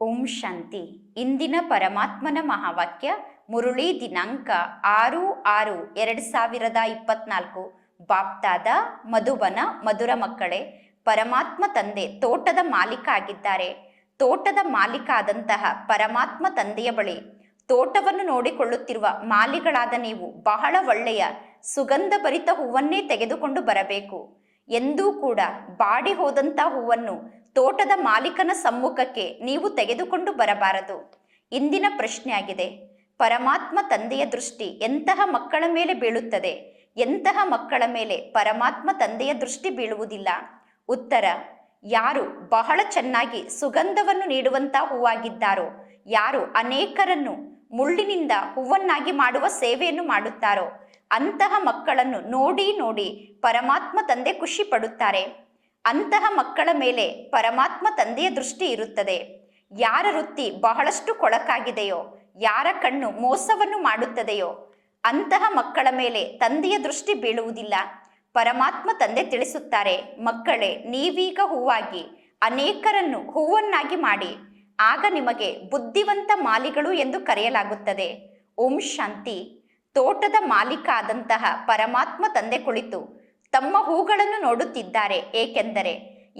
ಓಂ ಶಾಂತಿ. ಇಂದಿನ ಪರಮಾತ್ಮನ ಮಹಾವಾಕ್ಯ ಮುರುಳಿ ದಿನಾಂಕ ಆರು ಆರು ಎರಡು ಸಾವಿರದ ಇಪ್ಪತ್ನಾಲ್ಕು. ಬಾಪ್ತಾದ, ಮಧುಬನ, ಮಧುರ ಮಕ್ಕಳೇ, ಪರಮಾತ್ಮ ತಂದೆ ತೋಟದ ಮಾಲೀಕ ಆಗಿದ್ದಾರೆ. ತೋಟದ ಮಾಲೀಕ ಆದಂತಹ ಪರಮಾತ್ಮ ತಂದೆಯ ಬಳಿ ತೋಟವನ್ನು ನೋಡಿಕೊಳ್ಳುತ್ತಿರುವ ಮಾಲಿಗಳಾದ ನೀವು ಬಹಳ ಒಳ್ಳೆಯ ಸುಗಂಧಭರಿತ ಹೂವನ್ನೇ ತೆಗೆದುಕೊಂಡು ಬರಬೇಕು. ಎಂದೂ ಕೂಡ ಬಾಡಿ ಹೋದಂಥ ಹೂವನ್ನು ತೋಟದ ಮಾಲೀಕನ ಸಮ್ಮುಖಕ್ಕೆ ನೀವು ತೆಗೆದುಕೊಂಡು ಬರಬಾರದು. ಇಂದಿನ ಪ್ರಶ್ನೆಯಾಗಿದೆ. ಪರಮಾತ್ಮ ತಂದೆಯ ದೃಷ್ಟಿ ಎಂತಹ ಮಕ್ಕಳ ಮೇಲೆ ಬೀಳುತ್ತದೆ? ಎಂತಹ ಮಕ್ಕಳ ಮೇಲೆ ಪರಮಾತ್ಮ ತಂದೆಯ ದೃಷ್ಟಿ ಬೀಳುವುದಿಲ್ಲ? ಉತ್ತರ, ಯಾರು ಬಹಳ ಚೆನ್ನಾಗಿ ಸುಗಂಧವನ್ನು ನೀಡುವಂಥ ಹೂವಾಗಿದ್ದಾರೋ, ಯಾರು ಅನೇಕರನ್ನು ಮುಳ್ಳಿನಿಂದ ಹೂವನ್ನಾಗಿ ಮಾಡುವ ಸೇವೆಯನ್ನು ಮಾಡುತ್ತಾರೋ, ಅಂತಹ ಮಕ್ಕಳನ್ನು ನೋಡಿ ನೋಡಿ ಪರಮಾತ್ಮ ತಂದೆ ಖುಷಿ ಪಡುತ್ತಾರೆ. ಅಂತಹ ಮಕ್ಕಳ ಮೇಲೆ ಪರಮಾತ್ಮ ತಂದೆಯ ದೃಷ್ಟಿ ಇರುತ್ತದೆ. ಯಾರ ವೃತ್ತಿ ಬಹಳಷ್ಟು ಕೊಳಕಾಗಿದೆಯೋ, ಯಾರ ಕಣ್ಣು ಮೋಸವನ್ನು ಮಾಡುತ್ತದೆಯೋ, ಅಂತಹ ಮಕ್ಕಳ ಮೇಲೆ ತಂದೆಯ ದೃಷ್ಟಿ ಬೀಳುವುದಿಲ್ಲ. ಪರಮಾತ್ಮ ತಂದೆ ತಿಳಿಸುತ್ತಾರೆ, ಮಕ್ಕಳೇ, ನೀವೀಗ ಹೂವಾಗಿ ಅನೇಕರನ್ನು ಹೂವನ್ನಾಗಿ ಮಾಡಿ, ಆಗ ನಿಮಗೆ ಬುದ್ಧಿವಂತ ಮಾಲಿಗಳು ಎಂದು ಕರೆಯಲಾಗುತ್ತದೆ. ಓಂ ಶಾಂತಿ. ತೋಟದ ಮಾಲೀಕ ಆದಂತಹ ಪರಮಾತ್ಮ ತಂದೆ ಕುಳಿತು ತಮ್ಮ ಹೂಗಳನ್ನು ನೋಡುತ್ತಿದ್ದಾರೆ. ಏಕೆಂದರೆ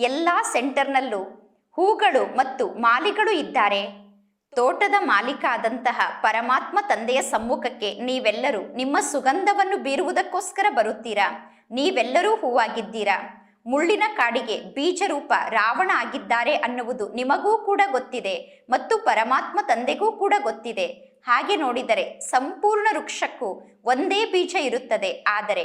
ಎಲ್ಲ ಸೆಂಟರ್ನಲ್ಲೂ ಹೂಗಳು ಮತ್ತು ಮಾಲಿಗಳು ಇದ್ದಾರೆ. ತೋಟದ ಮಾಲೀಕ ಆದಂತಹ ಪರಮಾತ್ಮ ತಂದೆಯ ಸಮ್ಮುಖಕ್ಕೆ ನೀವೆಲ್ಲರೂ ನಿಮ್ಮ ಸುಗಂಧವನ್ನು ಬೀರುವುದಕ್ಕೋಸ್ಕರ ಬರುತ್ತೀರಾ? ನೀವೆಲ್ಲರೂ ಹೂವಾಗಿದ್ದೀರಾ? ಮುಳ್ಳಿನ ಕಾಡಿಗೆ ಬೀಜರೂಪ ರಾವಣ ಆಗಿದ್ದಾರೆ ಅನ್ನುವುದು ನಿಮಗೂ ಕೂಡ ಗೊತ್ತಿದೆ ಮತ್ತು ಪರಮಾತ್ಮ ತಂದೆಗೂ ಕೂಡ ಗೊತ್ತಿದೆ. ಹಾಗೆ ನೋಡಿದರೆ ಸಂಪೂರ್ಣ ವೃಕ್ಷಕ್ಕೂ ಒಂದೇ ಬೀಜ ಇರುತ್ತದೆ. ಆದರೆ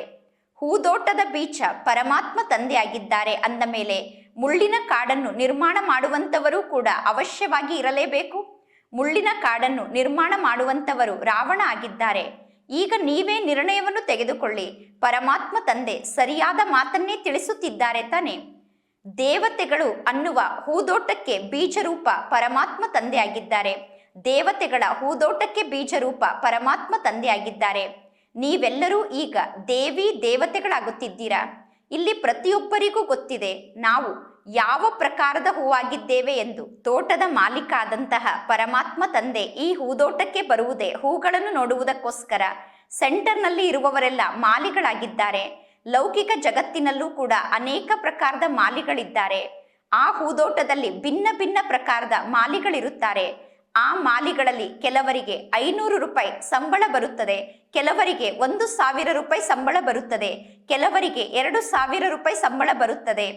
ಹೂದೋಟದ ಬೀಜ ಪರಮಾತ್ಮ ತಂದೆಯಾಗಿದ್ದಾರೆ ಅಂದ ಮೇಲೆ ಮುಳ್ಳಿನ ಕಾಡನ್ನು ನಿರ್ಮಾಣ ಮಾಡುವಂಥವರು ಕೂಡ ಅವಶ್ಯವಾಗಿ ಇರಲೇಬೇಕು. ಮುಳ್ಳಿನ ಕಾಡನ್ನು ನಿರ್ಮಾಣ ಮಾಡುವಂಥವರು ರಾವಣ ಆಗಿದ್ದಾರೆ. ಈಗ ನೀವೇ ನಿರ್ಣಯವನ್ನು ತೆಗೆದುಕೊಳ್ಳಿ. ಪರಮಾತ್ಮ ತಂದೆ ಸರಿಯಾದ ಮಾತನ್ನೇ ತಿಳಿಸುತ್ತಿದ್ದಾರೆ ತಾನೆ. ದೇವತೆಗಳು ಅನ್ನುವ ಹೂದೋಟಕ್ಕೆ ಬೀಜರೂಪ ಪರಮಾತ್ಮ ತಂದೆಯಾಗಿದ್ದಾರೆ. ದೇವತೆಗಳ ಹೂದೋಟಕ್ಕೆ ಬೀಜರೂಪ ಪರಮಾತ್ಮ ತಂದೆಯಾಗಿದ್ದಾರೆ. ನೀವೆಲ್ಲರೂ ಈಗ ದೇವಿ ದೇವತೆಗಳಾಗುತ್ತಿದ್ದೀರಾ? ಇಲ್ಲಿ ಪ್ರತಿಯೊಬ್ಬರಿಗೂ ಗೊತ್ತಿದೆ, ನಾವು ಯಾವ ಪ್ರಕಾರದ ಹೂವಾಗಿದ್ದೇವೆ ಎಂದು. ತೋಟದ ಮಾಲೀಕ ಆದಂತಹ ಪರಮಾತ್ಮ ತಂದೆ ಈ ಹೂದೋಟಕ್ಕೆ ಬರುವುದೇ ಹೂಗಳನ್ನು ನೋಡುವುದಕ್ಕೋಸ್ಕರ. ಸೆಂಟರ್ನಲ್ಲಿ ಇರುವವರೆಲ್ಲ ಮಾಲಿಗಳಾಗಿದ್ದಾರೆ. ಲೌಕಿಕ ಜಗತ್ತಿನಲ್ಲೂ ಕೂಡ ಅನೇಕ ಪ್ರಕಾರದ ಮಾಲಿಗಳಿದ್ದಾರೆ. ಆ ಹೂದೋಟದಲ್ಲಿ ಭಿನ್ನ ಭಿನ್ನ ಪ್ರಕಾರದ ಮಾಲಿಗಳಿರುತ್ತಾರೆ. ಆ ಮಾಲಿಗಳಲ್ಲಿ ಕೆಲವರಿಗೆ ಐನೂರು ರೂಪಾಯಿ ಸಂಬಳ ಬರುತ್ತದೆ, ಕೆಲವರಿಗೆ ಒಂದು ಸಾವಿರ ರೂಪಾಯಿ ಸಂಬಳ ಬರುತ್ತದೆ, ಕೆಲವರಿಗೆ ಎರಡು ಸಾವಿರ ರೂಪಾಯಿ ಸಂಬಳ ಬರುತ್ತದೆ.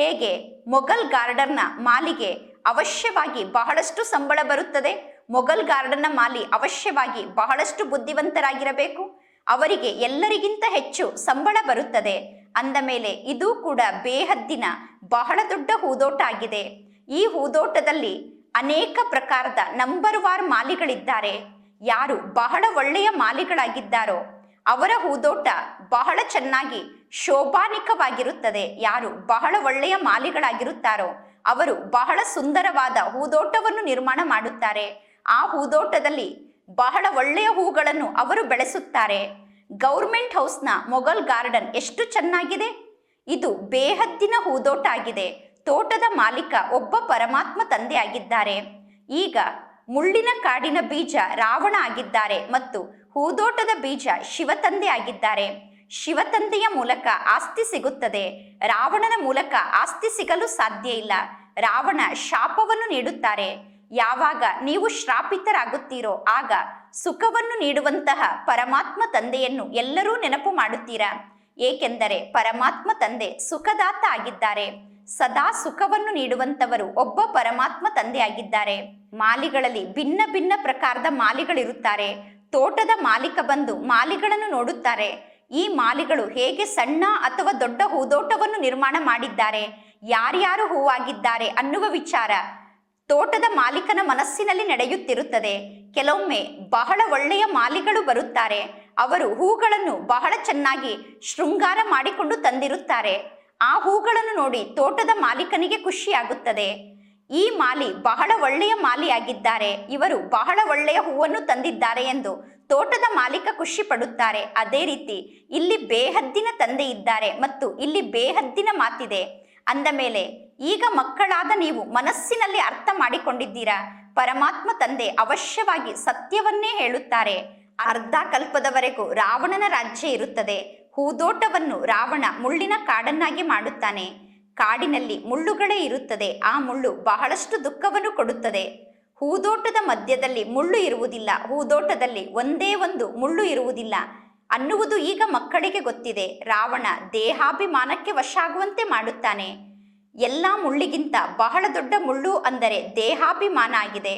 ಹೇಗೆ? ಮೊಘಲ್ ಗಾರ್ಡನ್ನ ಮಾಲಿಗೆ ಅವಶ್ಯವಾಗಿ ಬಹಳಷ್ಟು ಸಂಬಳ ಬರುತ್ತದೆ, ಮೊಘಲ್ ಗಾರ್ಡನ್ನ ಮಾಲಿ ಅವಶ್ಯವಾಗಿ ಬಹಳಷ್ಟು ಬುದ್ಧಿವಂತರಾಗಿರಬೇಕು, ಅವರಿಗೆ ಎಲ್ಲರಿಗಿಂತ ಹೆಚ್ಚು ಸಂಬಳ ಬರುತ್ತದೆ. ಅಂದ ಮೇಲೆ ಇದು ಕೂಡ ಬೇಹದ್ದಿನ ಬಹಳ ದೊಡ್ಡ ಹೂದೋಟ ಆಗಿದೆ. ಈ ಹೂದೋಟದಲ್ಲಿ ಅನೇಕ ಪ್ರಕಾರದ ನಂಬರ್ ವಾರ್ ಮಾಲಿಗಳಿದ್ದಾರೆ. ಯಾರು ಬಹಳ ಒಳ್ಳೆಯ ಮಾಲಿಗಳಾಗಿದ್ದಾರೋ, ಅವರ ಹೂದೋಟ ಬಹಳ ಚೆನ್ನಾಗಿ ಶೋಭಾನಿಕವಾಗಿರುತ್ತದೆ. ಯಾರು ಬಹಳ ಒಳ್ಳೆಯ ಮಾಲಿಗಳಾಗಿರುತ್ತಾರೋ, ಅವರು ಬಹಳ ಸುಂದರವಾದ ಹೂದೋಟವನ್ನು ನಿರ್ಮಾಣ ಮಾಡುತ್ತಾರೆ. ಆ ಹೂದೋಟದಲ್ಲಿ ಬಹಳ ಒಳ್ಳೆಯ ಹೂಗಳನ್ನು ಅವರು ಬೆಳೆಸುತ್ತಾರೆ. ಗೌರ್ಮೆಂಟ್ ಹೌಸ್ನ ಮೊಘಲ್ ಗಾರ್ಡನ್ ಎಷ್ಟು ಚೆನ್ನಾಗಿದೆ. ಇದು ಬೇಹದ್ದಿನ ಹೂದೋಟ ಆಗಿದೆ. ತೋಟದ ಮಾಲೀಕ ಒಬ್ಬ ಪರಮಾತ್ಮ ತಂದೆ ಆಗಿದ್ದಾರೆ ಈಗ ಮುಳ್ಳಿನ ಕಾಡಿನ ಬೀಜ ರಾವಣ ಆಗಿದ್ದಾರೆ ಮತ್ತು ಹೂದೋಟದ ಬೀಜ ಶಿವತಂದೆ ಆಗಿದ್ದಾರೆ ಶಿವತಂದೆಯ ಮೂಲಕ ಆಸ್ತಿ ಸಿಗುತ್ತದೆ. ರಾವಣನ ಮೂಲಕ ಆಸ್ತಿ ಸಿಗಲು ಸಾಧ್ಯ ಇಲ್ಲ. ರಾವಣ ಶಾಪವನ್ನು ನೀಡುತ್ತಾರೆ. ಯಾವಾಗ ನೀವು ಶ್ರಾಪಿತರಾಗುತ್ತೀರೋ ಆಗ ಸುಖವನ್ನು ನೀಡುವಂತಹ ಪರಮಾತ್ಮ ತಂದೆಯನ್ನು ಎಲ್ಲರೂ ನೆನಪು ಮಾಡುತ್ತೀರಾ? ಏಕೆಂದರೆ ಪರಮಾತ್ಮ ತಂದೆ ಸುಖದಾತ ಆಗಿದ್ದಾರೆ. ಸದಾ ಸುಖವನ್ನು ನೀಡುವಂತವರು ಒಬ್ಬ ಪರಮಾತ್ಮ ತಂದೆಯಾಗಿದ್ದಾರೆ. ಮಾಲಿಗಳಲ್ಲಿ ಭಿನ್ನ ಭಿನ್ನ ಪ್ರಕಾರದ ಮಾಲಿಗಳಿರುತ್ತಾರೆ. ತೋಟದ ಮಾಲೀಕ ಬಂದು ಮಾಲಿಗಳನ್ನು ನೋಡುತ್ತಾರೆ. ಈ ಮಾಲಿಗಳು ಹೇಗೆ ಸಣ್ಣ ಅಥವಾ ದೊಡ್ಡ ಹೂದೋಟವನ್ನು ನಿರ್ಮಾಣ ಮಾಡಿದ್ದಾರೆ? ಯಾರ್ಯಾರು ಹೂವಾಗಿದ್ದಾರೆ ಅನ್ನುವ ವಿಚಾರ ತೋಟದ ಮಾಲೀಕನ ಮನಸ್ಸಿನಲ್ಲಿ ನಡೆಯುತ್ತಿರುತ್ತದೆ. ಕೆಲವೊಮ್ಮೆ ಬಹಳ ಒಳ್ಳೆಯ ಮಾಲಿಗಳು ಬರುತ್ತಾರೆ. ಅವರು ಹೂಗಳನ್ನು ಬಹಳ ಚೆನ್ನಾಗಿ ಶೃಂಗಾರ ಮಾಡಿಕೊಂಡು ತಂದಿರುತ್ತಾರೆ. ಆ ಹೂಗಳನ್ನು ನೋಡಿ ತೋಟದ ಮಾಲೀಕನಿಗೆ ಖುಷಿಯಾಗುತ್ತದೆ. ಈ ಮಾಲಿ ಬಹಳ ಒಳ್ಳೆಯ ಮಾಲಿಯಾಗಿದ್ದಾರೆ. ಇವರು ಬಹಳ ಒಳ್ಳೆಯ ಹೂವನ್ನು ತಂದಿದ್ದಾರೆ ಎಂದು ತೋಟದ ಮಾಲೀಕ ಖುಷಿ ಪಡುತ್ತಾರೆ ಅದೇ ರೀತಿ ಇಲ್ಲಿ ಬೇಹದ್ದಿನ ತಂದೆ ಇದ್ದಾರೆ ಮತ್ತು ಇಲ್ಲಿ ಬೇಹದ್ದಿನ ಮಾತಿದೆ. ಅಂದ ಮೇಲೆ, ಈಗ ಮಕ್ಕಳಾದ ನೀವು ಮನಸ್ಸಿನಲ್ಲಿ ಅರ್ಥ ಮಾಡಿಕೊಂಡಿದ್ದೀರಾ? ಪರಮಾತ್ಮ ತಂದೆ ಅವಶ್ಯವಾಗಿ ಸತ್ಯವನ್ನೇ ಹೇಳುತ್ತಾರೆ. ಅರ್ಧ ಕಲ್ಪದವರೆಗೂ ರಾವಣನ ರಾಜ್ಯ ಇರುತ್ತದೆ. ಹೂದೋಟವನ್ನು ರಾವಣ ಮುಳ್ಳಿನ ಕಾಡನ್ನಾಗಿ ಮಾಡುತ್ತಾನೆ. ಕಾಡಿನಲ್ಲಿ ಮುಳ್ಳುಗಳೇ ಇರುತ್ತದೆ. ಆ ಮುಳ್ಳು ಬಹಳಷ್ಟು ದುಃಖವನ್ನು ಕೊಡುತ್ತದೆ. ಹೂದೋಟದ ಮಧ್ಯದಲ್ಲಿ ಮುಳ್ಳು ಇರುವುದಿಲ್ಲ. ಹೂದೋಟದಲ್ಲಿ ಒಂದೇ ಒಂದು ಮುಳ್ಳು ಇರುವುದಿಲ್ಲ. ಅನ್ನುವುದು ಈಗ ಮಕ್ಕಳಿಗೆ ಗೊತ್ತಿದೆ. ರಾವಣ ದೇಹಾಭಿಮಾನಕ್ಕೆ ವಶ ಆಗುವಂತೆ ಮಾಡುತ್ತಾನೆ. ಎಲ್ಲ ಮುಳ್ಳಿಗಿಂತ ಬಹಳ ದೊಡ್ಡ ಮುಳ್ಳು ಅಂದರೆ ದೇಹಾಭಿಮಾನ ಆಗಿದೆ.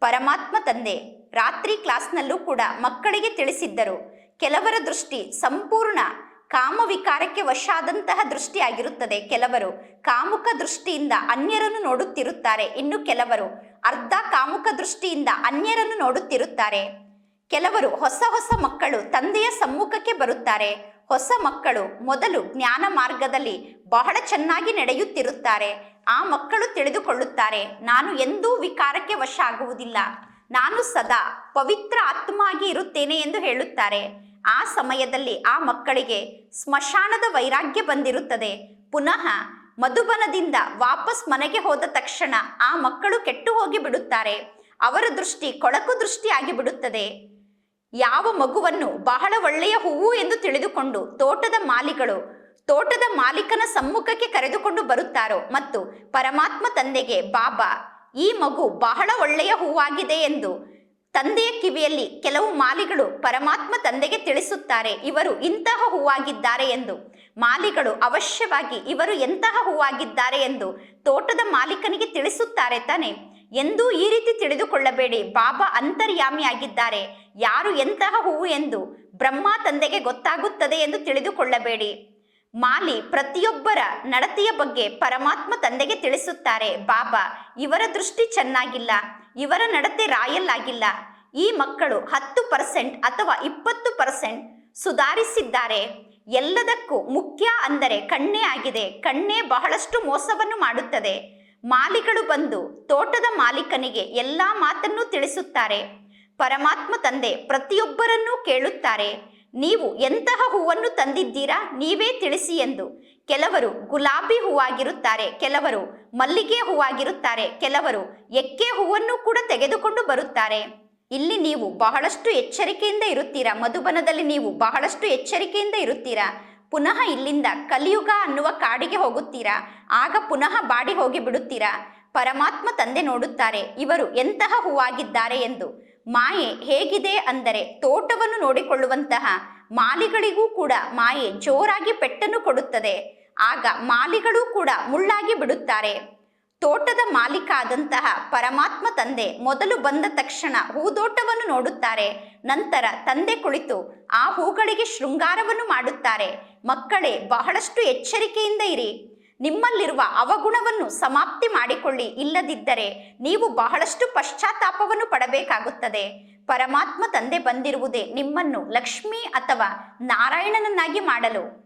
ಪರಮಾತ್ಮ ತಂದೆ, ರಾತ್ರಿ ಕ್ಲಾಸ್ನಲ್ಲೂ ಕೂಡ ಮಕ್ಕಳಿಗೆ ತಿಳಿಸಿದ್ದರು. ಕೆಲವರ ದೃಷ್ಟಿ ಸಂಪೂರ್ಣ ಕಾಮವಿಕಾರಕ್ಕೆ ವಶಾದಂತಹ ದೃಷ್ಟಿಯಾಗಿರುತ್ತದೆ ಕೆಲವರು ಕಾಮುಕ ದೃಷ್ಟಿಯಿಂದ ಅನ್ಯರನ್ನು ನೋಡುತ್ತಿರುತ್ತಾರೆ. ಇನ್ನು ಕೆಲವರು ಅರ್ಧ ಕಾಮುಕ ದೃಷ್ಟಿಯಿಂದ ಅನ್ಯರನ್ನು ನೋಡುತ್ತಿರುತ್ತಾರೆ. ಕೆಲವರು ಹೊಸ ಹೊಸ ಮಕ್ಕಳು ತಂದೆಯ ಸಮ್ಮುಖಕ್ಕೆ ಬರುತ್ತಾರೆ. ಹೊಸ ಮಕ್ಕಳು ಮೊದಲು ಜ್ಞಾನ ಮಾರ್ಗದಲ್ಲಿ ಬಹಳ ಚೆನ್ನಾಗಿ ನಡೆಯುತ್ತಿರುತ್ತಾರೆ. ಆ ಮಕ್ಕಳು ತಿಳಿದುಕೊಳ್ಳುತ್ತಾರೆ, ನಾನು ಎಂದೂ ವಿಕಾರಕ್ಕೆ ವಶ ಆಗುವುದಿಲ್ಲ. ನಾನು ಸದಾ ಪವಿತ್ರ ಆತ್ಮ ಇರುತ್ತೇನೆ ಎಂದು ಹೇಳುತ್ತಾರೆ. ಆ ಸಮಯದಲ್ಲಿ ಆ ಮಕ್ಕಳಿಗೆ ಸ್ಮಶಾನದ ವೈರಾಗ್ಯ ಬಂದಿರುತ್ತದೆ. ಪುನಃ ಮಧುಬನದಿಂದ ವಾಪಸ್ ಮನೆಗೆ ಹೋದ ತಕ್ಷಣ ಆ ಮಕ್ಕಳು ಕೆಟ್ಟು ಹೋಗಿ ಬಿಡುತ್ತಾರೆ. ಅವರ ದೃಷ್ಟಿ ಕೊಳಕು ದೃಷ್ಟಿ ಆಗಿ ಬಿಡುತ್ತದೆ. ಯಾವ ಮಗುವನ್ನು ಬಹಳ ಒಳ್ಳೆಯ ಹೂವು ಎಂದು ತಿಳಿದುಕೊಂಡು ತೋಟದ ಮಾಲಿಗಳು ತೋಟದ ಮಾಲೀಕನ ಸಮ್ಮುಖಕ್ಕೆ ಕರೆದುಕೊಂಡು ಬರುತ್ತಾರೋ ಮತ್ತು ಪರಮಾತ್ಮ ತಂದೆಗೆ, ಬಾಬಾ, ಈ ಮಗು ಬಹಳ ಒಳ್ಳೆಯ ಹೂವಾಗಿದೆ ಎಂದು ತಂದೆಯ ಕಿವಿಯಲ್ಲಿ ಕೆಲವು ಮಾಲಿಗಳು ಪರಮಾತ್ಮ ತಂದೆಗೆ ತಿಳಿಸುತ್ತಾರೆ, ಇವರು ಇಂತಹ ಹೂವಾಗಿದ್ದಾರೆ ಎಂದು. ಮಾಲಿಗಳು ಅವಶ್ಯವಾಗಿ ಇವರು ಎಂತಹ ಹೂವಾಗಿದ್ದಾರೆ ಎಂದು ತೋಟದ ಮಾಲೀಕನಿಗೆ ತಿಳಿಸುತ್ತಾರೆ ತಾನೆ. ಎಂದೂ ಈ ರೀತಿ ತಿಳಿದುಕೊಳ್ಳಬೇಡಿ, ಬಾಬಾ ಅಂತರ್ಯಾಮಿಯಾಗಿದ್ದಾರೆ. ಯಾರು ಎಂತಹ ಹೂವು ಎಂದು ಬ್ರಹ್ಮ ತಂದೆಗೆ ಗೊತ್ತಾಗುತ್ತದೆ ಎಂದು ತಿಳಿದುಕೊಳ್ಳಬೇಡಿ. ಮಾಲಿ ಪ್ರತಿಯೊಬ್ಬರ ನಡತೆಯ ಬಗ್ಗೆ ಪರಮಾತ್ಮ ತಂದೆಗೆ ತಿಳಿಸುತ್ತಾರೆ, ಬಾಬಾ, ಇವರ ದೃಷ್ಟಿ ಚೆನ್ನಾಗಿಲ್ಲ, ಇವರ ನಡತೆ ರಾಯಲ್ಲಾಗಿಲ್ಲ ಈ ಮಕ್ಕಳು ಹತ್ತು ಪರ್ಸೆಂಟ್ ಅಥವಾ ಇಪ್ಪತ್ತು ಪರ್ಸೆಂಟ್ ಸುಧಾರಿಸಿದ್ದಾರೆ. ಎಲ್ಲದಕ್ಕೂ ಮುಖ್ಯ ಅಂದರೆ ಕಣ್ಣೇ ಆಗಿದೆ, ಕಣ್ಣೇ ಬಹಳಷ್ಟು ಮೋಸವನ್ನು ಮಾಡುತ್ತದೆ. ಮಾಲಿಗಳು ಬಂದು ತೋಟದ ಮಾಲೀಕನಿಗೆ ಎಲ್ಲ ಮಾತನ್ನು ತಿಳಿಸುತ್ತಾರೆ. ಪರಮಾತ್ಮ ತಂದೆ ಪ್ರತಿಯೊಬ್ಬರನ್ನೂ ಕೇಳುತ್ತಾರೆ. ನೀವು ಎಂತಹ ಹೂವನ್ನು ತಂದಿದ್ದೀರಾ ನೀವೇ ತಿಳಿಸಿ ಎಂದು. ಕೆಲವರು ಗುಲಾಬಿ ಹೂವಾಗಿರುತ್ತಾರೆ, ಕೆಲವರು ಮಲ್ಲಿಗೆ ಹೂವಾಗಿರುತ್ತಾರೆ, ಕೆಲವರು ಎಕ್ಕೆ ಹೂವನ್ನು ಕೂಡ ತೆಗೆದುಕೊಂಡು ಬರುತ್ತಾರೆ. ಇಲ್ಲಿ ನೀವು ಬಹಳಷ್ಟು ಎಚ್ಚರಿಕೆಯಿಂದ ಇರುತ್ತೀರಾ? ಮಧುಬನದಲ್ಲಿ ನೀವು ಬಹಳಷ್ಟು ಎಚ್ಚರಿಕೆಯಿಂದ ಇರುತ್ತೀರಾ? ಪುನಃ ಇಲ್ಲಿಂದ ಕಲಿಯುಗ ಅನ್ನುವ ಕಾಡಿಗೆ ಹೋಗುತ್ತೀರಾ? ಆಗ ಪುನಃ ಬಾಡಿ ಹೋಗಿ ಬಿಡುತ್ತೀರಾ ಪರಮಾತ್ಮ ತಂದೆ ನೋಡುತ್ತಾರೆ, ಇವರು ಎಂತಹ ಹೂವಾಗಿದ್ದಾರೆ ಎಂದು. ಮಾಯೆ ಹೇಗಿದೆ ಅಂದರೆ ತೋಟವನ್ನು ನೋಡಿಕೊಳ್ಳುವಂತಹ ಮಾಲಿಗಳಿಗೂ ಕೂಡ ಮಾಯೆ ಜೋರಾಗಿ ಪೆಟ್ಟನ್ನು ಕೊಡುತ್ತದೆ. ಆಗ ಮಾಲಿಗಳು ಕೂಡ ಮುಳ್ಳಾಗಿ ಬಿಡುತ್ತಾರೆ. ತೋಟದ ಮಾಲೀಕ ಆದಂತಹ ಪರಮಾತ್ಮ ತಂದೆ ಮೊದಲು ಬಂದ ತಕ್ಷಣ ಹೂದೋಟವನ್ನು ನೋಡುತ್ತಾರೆ. ನಂತರ ತಂದೆ ಕುಳಿತು ಆ ಹೂಗಳಿಗೆ ಶೃಂಗಾರವನ್ನು ಮಾಡುತ್ತಾರೆ. ಮಕ್ಕಳೇ, ಬಹಳಷ್ಟು ಎಚ್ಚರಿಕೆಯಿಂದ ಇರಿ. ನಿಮ್ಮಲ್ಲಿರುವ ಅವಗುಣವನ್ನು ಸಮಾಪ್ತಿ ಮಾಡಿಕೊಳ್ಳಿ. ಇಲ್ಲದಿದ್ದರೆ ನೀವು ಬಹಳಷ್ಟು ಪಶ್ಚಾತ್ತಾಪವನ್ನು ಪಡಬೇಕಾಗುತ್ತದೆ. ಪರಮಾತ್ಮ ತಂದೆ ಬಂದಿರುವುದೇ ನಿಮ್ಮನ್ನು ಲಕ್ಷ್ಮಿ ಅಥವಾ ನಾರಾಯಣನನ್ನಾಗಿ ಮಾಡಲು.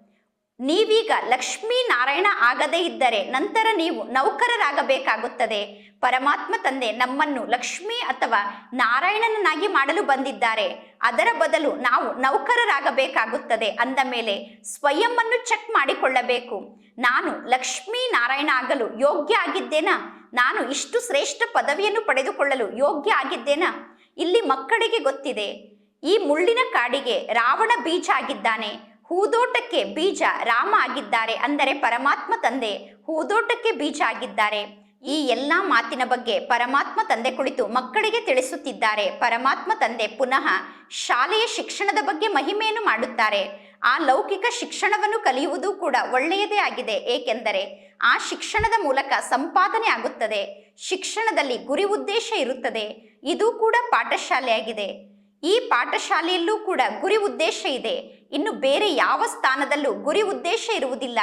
ನೀವೀಗ ಲಕ್ಷ್ಮೀ ನಾರಾಯಣ ಆಗದೇ ಇದ್ದರೆ ನಂತರ ನೀವು ನೌಕರರಾಗಬೇಕಾಗುತ್ತದೆ. ಪರಮಾತ್ಮ ತಂದೆ ನಮ್ಮನ್ನು ಲಕ್ಷ್ಮಿ ಅಥವಾ ನಾರಾಯಣನನ್ನಾಗಿ ಮಾಡಲು ಬಂದಿದ್ದಾರೆ. ಅದರ ಬದಲು ನಾವು ನೌಕರರಾಗಬೇಕಾಗುತ್ತದೆ. ಅಂದ ಮೇಲೆ ಸ್ವಯಂವನ್ನು ಚೆಕ್ ಮಾಡಿಕೊಳ್ಳಬೇಕು. ನಾನು ಲಕ್ಷ್ಮೀ ನಾರಾಯಣ ಆಗಲು ಯೋಗ್ಯ ಆಗಿದ್ದೇನಾ? ನಾನು ಇಷ್ಟು ಶ್ರೇಷ್ಠ ಪದವಿಯನ್ನು ಪಡೆದುಕೊಳ್ಳಲು ಯೋಗ್ಯ ಆಗಿದ್ದೇನಾ? ಇಲ್ಲಿ ಮಕ್ಕಳಿಗೆ ಗೊತ್ತಿದೆ, ಈ ಮುಳ್ಳಿನ ಕಾಡಿಗೆ ರಾವಣ ಬೀಜ ಆಗಿದ್ದಾನೆ, ಹೂದೋಟಕ್ಕೆ ಬೀಜ ರಾಮ ಆಗಿದ್ದಾರೆ ಅಂದರೆ ಪರಮಾತ್ಮ ತಂದೆ ಹೂದೋಟಕ್ಕೆ ಬೀಜ ಆಗಿದ್ದಾರೆ. ಈ ಎಲ್ಲ ಮಾತಿನ ಬಗ್ಗೆ ಪರಮಾತ್ಮ ತಂದೆ ಕುಳಿತು ಮಕ್ಕಳಿಗೆ ತಿಳಿಸುತ್ತಿದ್ದಾರೆ. ಪರಮಾತ್ಮ ತಂದೆ ಪುನಃ ಶಾಲೆಯ ಶಿಕ್ಷಣದ ಬಗ್ಗೆ ಮಹಿಮೆಯನ್ನು ಮಾಡುತ್ತಾರೆ. ಆ ಲೌಕಿಕ ಶಿಕ್ಷಣವನ್ನು ಕಲಿಯುವುದು ಕೂಡ ಒಳ್ಳೆಯದೇ ಆಗಿದೆ. ಏಕೆಂದರೆ ಆ ಶಿಕ್ಷಣದ ಮೂಲಕ ಸಂಪಾದನೆ ಆಗುತ್ತದೆ, ಶಿಕ್ಷಣದಲ್ಲಿ ಗುರಿ ಉದ್ದೇಶ ಇರುತ್ತದೆ, ಇದು ಕೂಡ ಪಾಠಶಾಲೆಯಾಗಿದೆ. ಈ ಪಾಠಶಾಲೆಯಲ್ಲೂ ಕೂಡ ಗುರಿ ಉದ್ದೇಶ ಇದೆ. ಇನ್ನು ಬೇರೆ ಯಾವ ಸ್ಥಾನದಲ್ಲೂ ಗುರಿ ಉದ್ದೇಶ ಇರುವುದಿಲ್ಲ.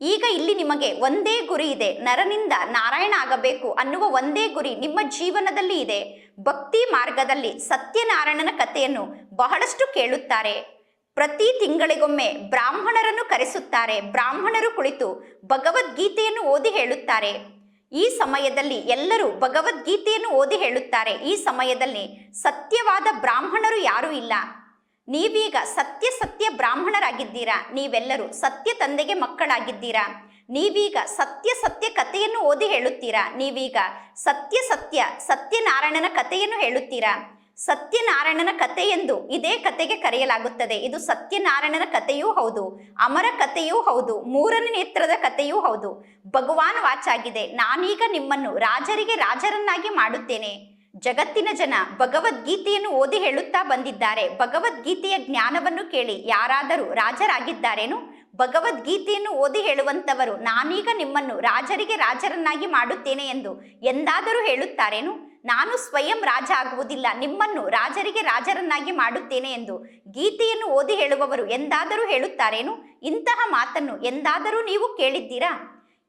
ಈಗ ಇಲ್ಲಿ ನಿಮಗೆ ಒಂದೇ ಗುರಿ ಇದೆ. ನರನಿಂದ ನಾರಾಯಣ ಆಗಬೇಕು ಅನ್ನುವ ಒಂದೇ ಗುರಿ ನಿಮ್ಮ ಜೀವನದಲ್ಲಿ ಇದೆ. ಭಕ್ತಿ ಮಾರ್ಗದಲ್ಲಿ ಸತ್ಯನಾರಾಯಣನ ಕಥೆಯನ್ನು ಬಹಳಷ್ಟು ಕೇಳುತ್ತಾರೆ. ಪ್ರತಿ ತಿಂಗಳಿಗೊಮ್ಮೆ ಬ್ರಾಹ್ಮಣರನ್ನು ಕರೆಸುತ್ತಾರೆ. ಬ್ರಾಹ್ಮಣರು ಕುಳಿತು ಭಗವದ್ಗೀತೆಯನ್ನು ಓದಿ ಹೇಳುತ್ತಾರೆ. ಈ ಸಮಯದಲ್ಲಿ ಎಲ್ಲರೂ ಭಗವದ್ಗೀತೆಯನ್ನು ಓದಿ ಹೇಳುತ್ತಾರೆ. ಈ ಸಮಯದಲ್ಲಿ ಸತ್ಯವಾದ ಬ್ರಾಹ್ಮಣರು ಯಾರೂ ಇಲ್ಲ. ನೀವೀಗ ಸತ್ಯ ಸತ್ಯ ಬ್ರಾಹ್ಮಣರಾಗಿದ್ದೀರಾ? ನೀವೆಲ್ಲರೂ ಸತ್ಯ ತಂದೆಗೆ ಮಕ್ಕಳಾಗಿದ್ದೀರಾ? ನೀವೀಗ ಸತ್ಯ ಸತ್ಯ ಕಥೆಯನ್ನು ಓದಿ ಹೇಳುತ್ತೀರಾ? ನೀವೀಗ ಸತ್ಯ ಸತ್ಯ ಸತ್ಯನಾರಾಯಣನ ಕಥೆಯನ್ನು ಹೇಳುತ್ತೀರಾ? ಸತ್ಯನಾರಾಯಣನ ಕಥೆ ಎಂದು ಇದೇ ಕಥೆಗೆ ಕರೆಯಲಾಗುತ್ತದೆ. ಇದು ಸತ್ಯನಾರಾಯಣನ ಕಥೆಯೂ ಹೌದು, ಅಮರ ಕಥೆಯೂ ಹೌದು, ಮೂರನೇ ನೇತ್ರದ ಕಥೆಯೂ ಹೌದು. ಭಗವಾನ್ ವಾಚಾಗಿದೆ, ನಾನೀಗ ನಿಮ್ಮನ್ನು ರಾಜರಿಗೆ ರಾಜರನ್ನಾಗಿ ಮಾಡುತ್ತೇನೆ. ಜಗತ್ತಿನ ಜನ ಭಗವದ್ಗೀತೆಯನ್ನು ಓದಿ ಹೇಳುತ್ತಾ ಬಂದಿದ್ದಾರೆ. ಭಗವದ್ಗೀತೆಯ ಜ್ಞಾನವನ್ನು ಕೇಳಿ ಯಾರಾದರೂ ರಾಜರಾಗಿದ್ದಾರೇನು? ಭಗವದ್ಗೀತೆಯನ್ನು ಓದಿ ಹೇಳುವಂತವರು ನಾನೀಗ ನಿಮ್ಮನ್ನು ರಾಜರಿಗೆ ರಾಜರನ್ನಾಗಿ ಮಾಡುತ್ತೇನೆ ಎಂದು ಎಂದಾದರೂ ಹೇಳುತ್ತಾರೇನು? ನಾನು ಸ್ವಯಂ ರಾಜ ಆಗುವುದಿಲ್ಲ. ನಿಮ್ಮನ್ನು ರಾಜರಿಗೆ ರಾಜರನ್ನಾಗಿ ಮಾಡುತ್ತೇನೆ ಎಂದು ಗೀತೆಯನ್ನು ಓದಿ ಹೇಳುವವರು ಎಂದಾದರೂ ಹೇಳುತ್ತಾರೇನು? ಇಂತಹ ಮಾತನ್ನು ಎಂದಾದರೂ ನೀವು ಕೇಳಿದ್ದೀರಾ?